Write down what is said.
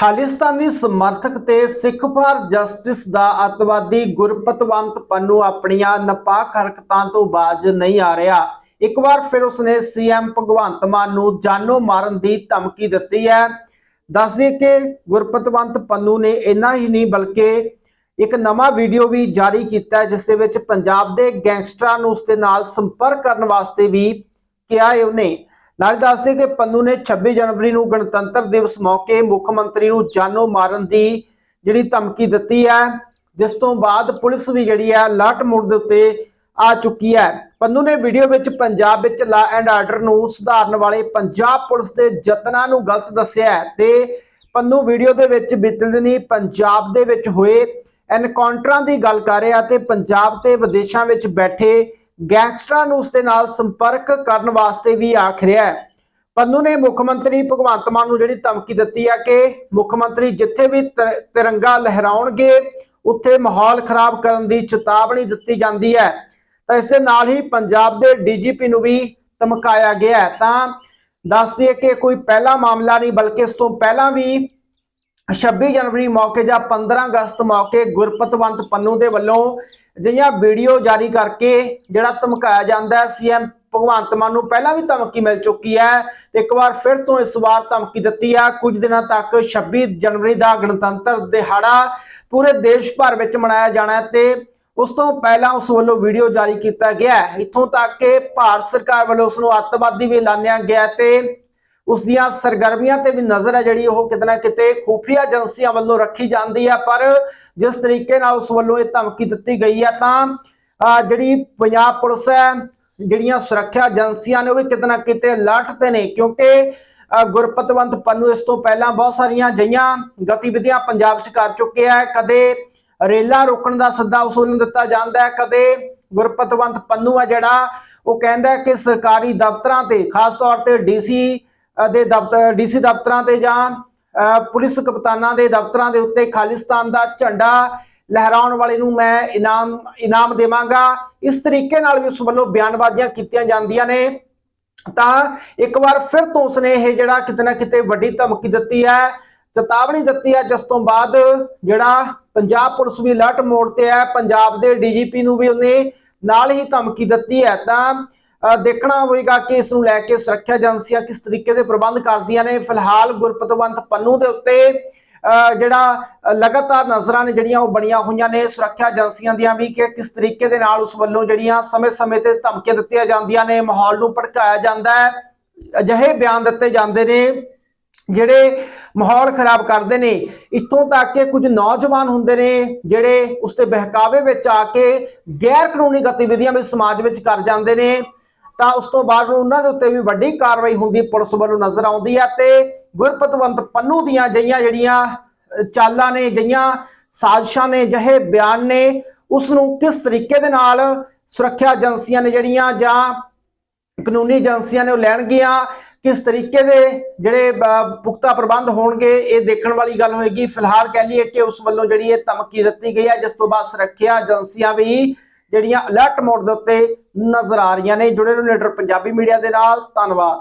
ਖਾਲਿਸਤਾਨੀ ਸਮਰਥਕ ਤੇ Sikh for justice ਦਾ ਅੱਤਵਾਦੀ ਗੁਰਪਤਵੰਤ ਪੰਨੂ ਆਪਣੀਆਂ ਨਪਾਕ ਹਰਕਤਾਂ ਤੋਂ ਬਾਜ ਨਹੀਂ ਆ ਰਿਹਾ। ਇੱਕ ਵਾਰ ਫਿਰ ਉਸਨੇ ਸੀਐਮ ਭਗਵੰਤ ਮਾਨ ਨੂੰ ਜਾਨੋਂ ਮਾਰਨ ਦੀ ਧਮਕੀ ਦਿੱਤੀ ਹੈ। ਦੱਸਦੇ ਕਿ ਗੁਰਪਤਵੰਤ ਪੰਨੂ ਨੇ ਇੰਨਾ ਹੀ ਨਹੀਂ ਬਲਕਿ ਇੱਕ ਨਵਾਂ ਵੀਡੀਓ ਵੀ ਜਾਰੀ ਕੀਤਾ ਹੈ, ਜਿਸ ਦੇ ਵਿੱਚ ਪੰਜਾਬ ਦੇ ਗੈਂਗਸਟਰਾਂ ਨੂੰ ਉਸ ਦੇ ਨਾਲ ਸੰਪਰਕ ਕਰਨ ਵਾਸਤੇ ਵੀ ਕਿਹਾ ਹੈ ਉਹਨੇ। ਨਾਲ ਦੱਸਦੇ ਕਿ ਪੰਨੂ ਨੇ 26 ਜਨਵਰੀ ਨੂੰ ਗਣਤੰਤਰ ਦਿਵਸ ਮੌਕੇ ਮੁੱਖ ਮੰਤਰੀ ਨੂੰ ਜਾਨੋਂ ਮਾਰਨ ਦੀ ਜਿਹੜੀ ਧਮਕੀ ਦਿੱਤੀ ਹੈ, ਜਿਸ ਤੋਂ ਬਾਅਦ ਪੁਲਿਸ ਵੀ ਜਿਹੜੀ ਹੈ ਅਲਰਟ ਮੋੜ ਦੇ ਉੱਤੇ ਆ ਚੁੱਕੀ ਹੈ। ਪੰਨੂ ਨੇ ਵੀਡੀਓ ਵਿੱਚ ਪੰਜਾਬ ਵਿੱਚ ਲਾ ਐਂਡ ਆਰਡਰ ਨੂੰ ਸੁਧਾਰਨ ਵਾਲੇ ਪੰਜਾਬ ਪੁਲਿਸ ਦੇ ਯਤਨਾਂ ਨੂੰ ਗਲਤ ਦੱਸਿਆ ਹੈ ਤੇ ਪੰਨੂ ਵੀਡੀਓ ਦੇ ਵਿੱਚ ਬੀਤੇ ਦਿਨੀ ਪੰਜਾਬ ਦੇ ਵਿੱਚ ਹੋਏ ਐਨਕਾਊਂਟਰਾਂ ਦੀ ਗੱਲ ਕਰ ਰਿਹਾ ਤੇ ਪੰਜਾਬ ਤੇ ਵਿਦੇਸ਼ਾਂ ਵਿੱਚ ਬੈਠੇ ਗੈਂਗਸਟਰਾਂ ਨੂੰ ਉਸ ਦੇ ਨਾਲ ਸੰਪਰਕ ਕਰਨ ਵਾਸਤੇ ਵੀ ਆਖ ਰਿਹਾ ਹੈ। ਪੰਨੂ ਨੇ ਮੁੱਖ ਮੰਤਰੀ ਭਗਵੰਤ ਮਾਨ ਨੂੰ ਜਿਹੜੀ ਧਮਕੀ ਦਿੱਤੀ ਹੈ ਕਿ ਮੁੱਖ ਮੰਤਰੀ ਜਿੱਥੇ ਵੀ ਤਿਰੰਗਾ ਲਹਿਰਾਉਣਗੇ, ਉੱਥੇ ਮਾਹੌਲ ਖਰਾਬ ਕਰਨ ਦੀ ਚੇਤਾਵਨੀ ਦਿੱਤੀ ਜਾਂਦੀ ਹੈ। ਤਾਂ ਇਸ ਦੇ ਨਾਲ ਹੀ ਪੰਜਾਬ ਦੇ ਡੀਜੀਪੀ ਨੂੰ ਵੀ ਧਮਕਾਇਆ ਗਿਆ ਹੈ। ਤਾਂ ਦੱਸਿਏ ਕਿ ਕੋਈ ਪਹਿਲਾ ਮਾਮਲਾ ਨਹੀਂ, ਬਲਕਿ ਇਸ ਤੋਂ ਪਹਿਲਾਂ ਵੀ 26 ਜਨਵਰੀ ਮੌਕੇ ਜਾਂ 15 ਅਗਸਤ ਮੌਕੇ ਗੁਰਪਤਵੰਤ ਪੰਨੂ ਦੇ ਵੱਲੋਂ ਅਜਿਹੀਆਂ ਵੀਡੀਓ ਜਾਰੀ ਕਰਕੇ ਜਿਹੜਾ ਧਮਕਾਇਆ ਜਾਂਦਾ ਹੈ, ਸੀਐਮ ਭਗਵੰਤ ਮਾਨ ਨੂੰ ਪਹਿਲਾਂ ਵੀ ਧਮਕੀ ਮਿਲ ਚੁੱਕੀ ਹੈ ਤੇ ਇੱਕ ਵਾਰ ਫਿਰ ਤੋਂ ਇਸ ਵਾਰ ਧਮਕੀ ਦਿੱਤੀ ਹੈ। ਕੁਝ ਦਿਨਾਂ ਤੱਕ 26 ਜਨਵਰੀ ਦਾ ਗਣਤੰਤਰ ਦਿਹਾੜਾ ਪੂਰੇ ਦੇਸ਼ ਭਰ ਵਿੱਚ ਮਨਾਇਆ ਜਾਣਾ ਹੈ ਤੇ ਉਸ ਤੋਂ ਪਹਿਲਾਂ ਉਸ ਵੱਲੋਂ ਵੀਡੀਓ ਜਾਰੀ ਕੀਤਾ ਗਿਆ ਇੱਥੋਂ ਤੱਕ ਕਿ ਭਾਰਤ ਸਰਕਾਰ ਵੱਲੋਂ ਉਸ ਨੂੰ ਅੱਤਵਾਦੀ ਵੀ ਐਲਾਨਿਆ ਗਿਆ ਤੇ ਉਸ ਦੀਆਂ ਸਰਗਰਮੀਆਂ ਤੇ ਵੀ ਨਜ਼ਰ ਹੈ ਜਿਹੜੀ ਉਹ ਕਿਤੇ ਨਾ ਕਿਤੇ ਖੂਫੀਆ ਏਜੰਸੀਆਂ ਵੱਲੋਂ ਰੱਖੀ ਜਾਂਦੀ ਹੈ। ਪਰ ਜਿਸ ਤਰੀਕੇ ਨਾਲ ਉਸ ਵੱਲੋਂ ਇਹ ਧਮਕੀ ਦਿੱਤੀ ਗਈ ਹੈ ਤਾਂ ਜਿਹੜੀ ਪੰਜਾਬ ਪੁਲਿਸ ਹੈ, ਜਿਹੜੀਆਂ ਸੁਰੱਖਿਆ ਏਜੰਸੀਆਂ ਨੇ ਉਹ ਵੀ ਕਿਤੇ ਨਾ ਕਿਤੇ ਅਲਰਟ ਤੇ ਨੇ ਕਿਉਂਕਿ ਗੁਰਪਤਵੰਤ ਪੰਨੂ ਇਸ ਤੋਂ ਪਹਿਲਾਂ ਬਹੁਤ ਸਾਰੀਆਂ ਜਈਆਂ ਗਤੀਵਿਧੀਆਂ ਪੰਜਾਬ 'ਚ ਕਰ ਚੁੱਕੇ ਹੈ ਕਦੇ ਰੇਲਾ ਰੋਕਣ ਦਾ ਸੱਦਾ ਉਸ ਵੱਲੋਂ ਦਿੱਤਾ ਜਾਂਦਾ ਹੈ, ਕਦੇ ਗੁਰਪਤਵੰਤ ਪੰਨੂ ਆ ਜਿਹੜਾ ਉਹ ਕਹਿੰਦਾ ਕਿ ਸਰਕਾਰੀ ਦਫ਼ਤਰਾਂ ਤੇ, ਖਾਸ ਤੌਰ ਤੇ ਡੀਸੀ ਦੇ ਦਫ਼ਤਰ, ਡੀਸੀ ਦਫ਼ਤਰਾਂ ਤੇ ਜਾਂ ਪੁਲਿਸ ਕਪਤਾਨਾਂ ਦੇ ਦਫ਼ਤਰਾਂ ਦੇ ਉੱਤੇ ਖਾਲਿਸਤਾਨ ਦਾ ਝੰਡਾ ਲਹਿਰਾਉਣ ਵਾਲੇ ਨੂੰ ਮੈਂ ਇਨਾਮ ਇਨਾਮ ਦੇਵਾਂਗਾ। ਇਸ ਤਰੀਕੇ ਨਾਲ ਵੀ ਉਸ ਵੱਲੋਂ ਬਿਆਨਬਾਜ਼ੀਆਂ ਕੀਤੀਆਂ ਜਾਂਦੀਆਂ ਨੇ। ਤਾਂ ਇੱਕ ਵਾਰ ਫਿਰ ਤੋਂ ਉਸਨੇ ਇਹ ਜਿਹੜਾ ਕਿਤੇ ਨਾ ਕਿਤੇ ਵੱਡੀ ਧਮਕੀ ਦਿੱਤੀ ਹੈ, ਚੇਤਾਵਨੀ ਦਿੱਤੀ ਹੈ, ਜਿਸ ਤੋਂ ਬਾਅਦ ਜਿਹੜਾ ਪੰਜਾਬ ਪੁਲਿਸ ਵੀ ਅਲਰਟ ਮੋੜ ਤੇ ਹੈ, ਪੰਜਾਬ ਦੇ ਡੀਜੀਪੀ ਨੂੰ ਵੀ ਉਹਨੇ ਨਾਲ ਹੀ ਧਮਕੀ ਦਿੱਤੀ ਹੈ। ਤਾਂ ਦੇਖਣਾ ਹੋਵੇਗਾ ਕਿ ਇਸ ਨੂੰ ਲੈ ਕੇ ਸੁਰੱਖਿਆ ਏਜੰਸੀਆਂ ਕਿਸ ਤਰੀਕੇ ਦੇ ਪ੍ਰਬੰਧ ਕਰਦੀਆਂ ਨੇ। ਫਿਲਹਾਲ ਗੁਰਪਤਵੰਤ ਪੰਨੂ ਦੇ ਉੱਤੇ ਅ, ਜਿਹੜਾ ਲਗਾਤਾਰ ਨਜ਼ਰਾਂ ਨੇ ਜਿਹੜੀਆਂ ਉਹ ਬਣੀਆਂ ਹੋਈਆਂ ਨੇ। ਸੁਰੱਖਿਆ ਏਜੰਸੀਆਂ ਦੀਆਂ ਵੀ ਕਿ ਕਿਸ ਤਰੀਕੇ ਦੇ ਨਾਲ ਉਸ ਵੱਲੋਂ ਜਿਹੜੀਆਂ ਸਮੇਂ-ਸਮੇਂ ਤੇ ਧਮਕੀਆਂ ਦਿੱਤੀਆਂ ਜਾਂਦੀਆਂ ਨੇ। ਮਾਹੌਲ ਨੂੰ ਭੜਕਾਇਆ ਜਾਂਦਾ ਹੈ। ਅਜਿਹੇ ਬਿਆਨ ਦਿੱਤੇ ਜਾਂਦੇ ਨੇ ਜਿਹੜੇ ਮਾਹੌਲ ਖਰਾਬ ਕਰਦੇ ਨੇ। ਇੱਥੋਂ ਤੱਕ ਕਿ ਕੁਝ ਨੌਜਵਾਨ ਹੁੰਦੇ ਨੇ ਜਿਹੜੇ ਉਸ ਤੇ ਬਹਿਕਾਵੇ ਵਿੱਚ ਆ ਕੇ ਗੈਰ ਕਾਨੂੰਨੀ ਗਤੀਵਿਧੀਆਂ ਵੀ ਸਮਾਜ ਵਿੱਚ ਕਰ ਜਾਂਦੇ ਨੇ। ਤਾਂ ਉਸ ਤੋਂ ਬਾਅਦ ਉਹਨਾਂ ਦੇ ਉੱਤੇ ਵੀ ਵੱਡੀ ਕਾਰਵਾਈ ਹੁੰਦੀ ਪੁਲਿਸ ਵੱਲੋਂ ਨਜ਼ਰ ਆਉਂਦੀ ਹੈ ਤੇ ਗੁਰਪਤਵੰਤ ਪੰਨੂ ਦੀਆਂ ਜਈਆਂ ਜਿਹੜੀਆਂ ਚਾਲਾਂ ਨੇ ਜਈਆਂ ਸਾਜ਼ਿਸ਼ਾਂ ਨੇ ਜਿਹੇ ਬਿਆਨ ਨੇ ਉਸ ਨੂੰ ਕਿਸ ਤਰੀਕੇ ਦੇ ਨਾਲ ਸੁਰੱਖਿਆ ਏਜੰਸੀਆਂ ਨੇ ਜਿਹੜੀਆਂ ਜਾਂ ਕਾਨੂੰਨੀ ਏਜੰਸੀਆਂ ਨੇ ਉਹ ਲੈਣਗੀਆਂ ਕਿਸ ਤਰੀਕੇ ਦੇ ਜਿਹੜੇ ਅਹ, ਪੁਖਤਾ ਪ੍ਰਬੰਧ ਹੋਣਗੇ ਇਹ ਦੇਖਣ ਵਾਲੀ ਗੱਲ ਹੋਏਗੀ। ਫਿਲਹਾਲ ਕਹਿ ਲਈਏ ਕਿ ਉਸ ਵੱਲੋਂ ਜਿਹੜੀ ਇਹ ਧਮਕੀ ਦਿੱਤੀ ਗਈ ਹੈ ਜਿਸ ਤੋਂ ਬਾਅਦ ਸੁਰੱਖਿਆ ਏਜੰਸੀਆਂ ਵੀ ਜਿਹੜੀਆਂ ਅਲਰਟ ਮੋਡ ਦੇ ਉੱਤੇ ਨਜ਼ਰ ਆ ਰਹੀਆਂ ਨੇ। ਜੁੜੇ ਰਹੋ ਲੀਡਰ ਪੰਜਾਬੀ ਮੀਡੀਆ ਦੇ ਨਾਲ। ਧੰਨਵਾਦ।